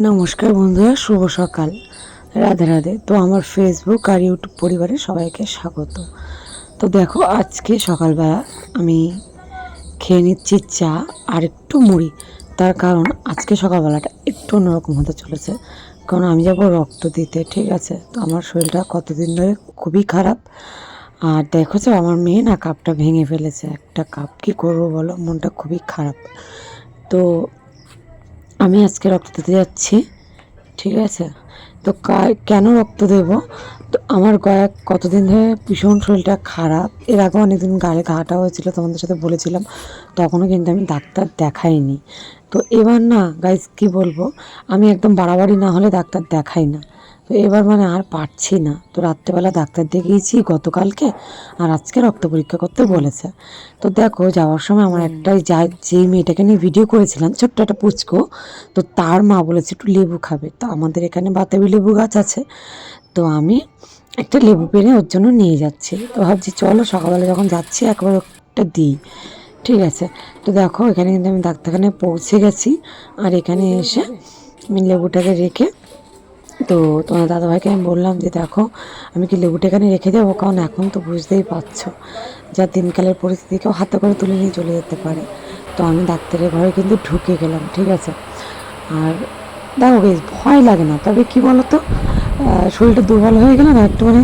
নমস্কার বন্ধুরা, শুভ সকাল। রাধে রাধে। তো আমার ফেসবুক আর ইউটিউব পরিবারে সবাইকে স্বাগত। তো দেখো, আজকে সকালবেলা আমি খেয়ে নিচ্ছি চা আর একটু মুড়ি। তার কারণ আজকে সকালবেলাটা একটু অন্যরকম হতে চলেছে। কারণ আমি যাব রক্ত দিতে, ঠিক আছে? তো আমার শরীরটা কতদিন ধরে খুবই খারাপ। আর দেখো যে আমার মেয়ে না কাপটা ভেঙে ফেলেছে। একটা কাপ কী করব বলো? মনটা খুবই খারাপ। তো আমি আজকে রক্ত দিতে যাচ্ছি, ঠিক আছে? তো কেন রক্ত দেব? তো আমার গয়া কতদিন ধরে ভীষণ শরীরটা খারাপ। এর আগে অনেকদিন গায়ে ঘাটা হয়েছিল, তোমাদের সাথে বলেছিলাম। তখনও কিন্তু আমি ডাক্তার দেখাইনি। তো এবার না গাইজ কি বলব? আমি একদম বাড়াবাড়ি না হলে ডাক্তার দেখাই না। তো এবার মানে আর পারছি না। তো রাত্রেবেলা ডাক্তার দেখিয়েছি গতকালকে আর আজকে রক্ত পরীক্ষা করতে বলেছে। তো দেখো যাওয়ার সময় আমার একটা যা যেই মেয়েটাকে নিয়ে ভিডিও করেছিলাম ছোট্ট একটা পুচকো তো তার মা বলেছে একটু লেবু খাবে। তো আমাদের এখানে বাতাবি লেবু গাছ আছে তো আমি একটা লেবু পেরে ওর জন্য নিয়ে যাচ্ছি। তো ভাবছি চলো সকালবেলা যখন যাচ্ছি একবার একটা দিই। ঠিক আছে? তো দেখো এখানে কিন্তু আমি ডাক্তারখানায় পৌঁছে গেছি আর এখানে এসে আমি লেবুটাকে রেখে তো তোমার দাদাভাইকে আমি বললাম যে, দেখো, আমি কি লেবুটা এখানে রেখে দেবো? কারণ এখন তো বুঝতেই পারছ, যা দিনকালের পরিস্থিতি, কেউ হাতে করে তুলে নিয়ে চলে যেতে পারে। তো আমি ডাক্তারের ঘরে কিন্তু ঢুকে গেলাম, ঠিক আছে? আর দেখো, বেশ ভয় লাগে না। তবে কি বলতো শরীরটা দুর্বল হয়ে গেলে না একটু মানে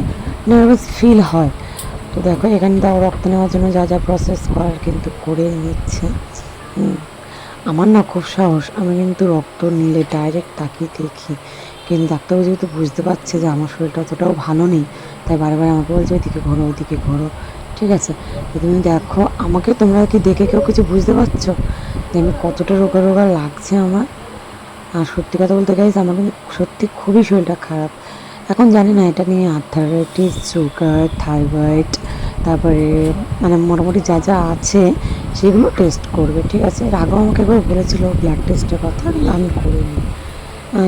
নার্ভাস ফিল হয়। তো দেখো, এখানে দাও রক্ত নেওয়ার জন্য যা যা প্রসেস করার কিন্তু করে নিচ্ছে। আমার না খুব সাহস, আমি কিন্তু রক্ত নিলে ডাইরেক্ট তাকিয়ে দেখি। কিন্তু ডাক্তারবাবু যেহেতু বুঝতে পারছে যে আমার শরীরটা অতটাও ভালো নেই, তাই বারবার আমাকে বলছে, ওইদিকে ঘোরো ওইদিকে ঘোরো। ঠিক আছে? তুমি দেখো, আমাকে তোমরা কি দেখে কেউ কিছু বুঝতে পারছ? যে আমি কতটা রোগা রোগা লাগছে আমার? আর সত্যি কথা বলতে গাইজ আমার কিন্তু সত্যি খুবই শরীরটা খারাপ। এখন জানি না, এটা নিয়ে আর্থারাইটিস সুগার থাইরয়েড তারপরে মানে মোটামুটি যা যা আছে, সেগুলো টেস্ট করবে, ঠিক আছে? এর আগেও আমাকে একবার বলেছিল ব্লাড টেস্টের কথা আমি করিনি।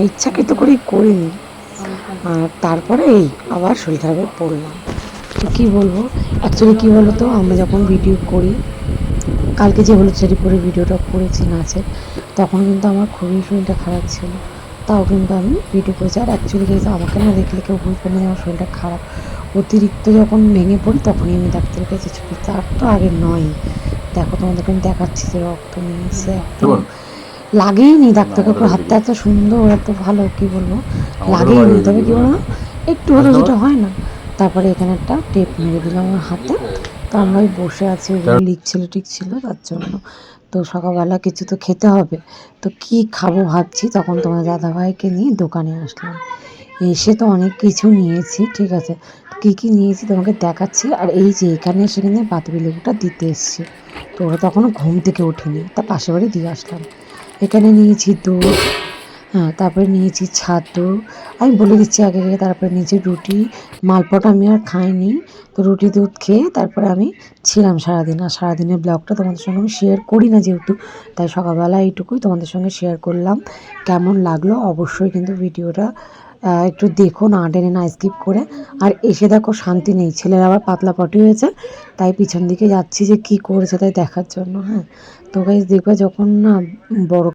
ইচ্ছাকৃত করেই করিনি। আর তারপরে এই আবার শরীর খারাপে পড়লাম। তো কী বলব? অ্যাকচুয়ালি কী বলো তো আমরা যখন ভিডিও করি, কালকে যে হলুদ শাড়ি পরে ভিডিওটা করেছি নাচের, তখন কিন্তু আমার খুবই শরীরটা খারাপ ছিল। তাও কিন্তু আমি ভিডিও করেছি। আর অ্যাকচুয়ালি কিন্তু আমাকে না দেখলে কেউ বুঝবে না আমার শরীরটা খারাপ। অতিরিক্ত যখন ভেঙে পড়ি, তখনই আমি ডাক্তারের কাছে ছুটি। তার তো আগে নয়। দেখো তোমাদেরকে আমি দেখাচ্ছি যে রক্ত নিয়েছে একদম লাগেই নি ডাক্তারকে পুরো হাতটা এত সুন্দর এত ভালো কি বলব? লাগেই নি তবে কি বলব একটু হলেও যেটা হয় না। তারপরে এখানে একটা টেপ মেরে দিলাম আমার হাতে। তো আমরা ওই বসে আছি ওগুলো লিখছিল টিকছিল তার জন্য। তো সকালবেলা কিছু তো খেতে হবে। তো কি খাব ভাবছি তখন তোমার দাদাভাইকে নিয়ে দোকানে আসলাম। এসে তো অনেক কিছু নিয়েছি ঠিক আছে। কী কী নিয়েছি তোমাকে দেখাচ্ছি। আর এই যে এখানে সেখানে বাতাবি লেবুটা দিতে এসছি। তো ওরা তখনও ঘুম থেকে ওঠেনি। তা পাশে বাড়ি দিয়ে আসলাম। এখানে নিয়েছি দুধ হ্যাঁ তারপরে নিয়েছি ছাতু। আমি বলে দিচ্ছি আগে আগে, তারপরে নিয়েছি রুটি। মালপটা আমি আর খাইনি, তো রুটি, দুধ খেয়ে তারপরে আমি ছিলাম সারাদিন। আর সারাদিনের ব্লগটা তোমাদের সঙ্গে আমি শেয়ার করি না যেহেতু, তাই সকালবেলা এইটুকুই তোমাদের সঙ্গে শেয়ার করলাম। কেমন লাগল অবশ্যই কিন্তু ভিডিওটা একটু দেখো না টেনে না স্কিপ করে। আর এসে দেখো, শান্তি নেই, ছেলের আবার পাতলা পটি হয়েছে। তাই পিছন দিকে যাচ্ছি যে কি করেছে তাই দেখার জন্য হ্যাঁ। তো গাইজ দেখবে যখন না বড়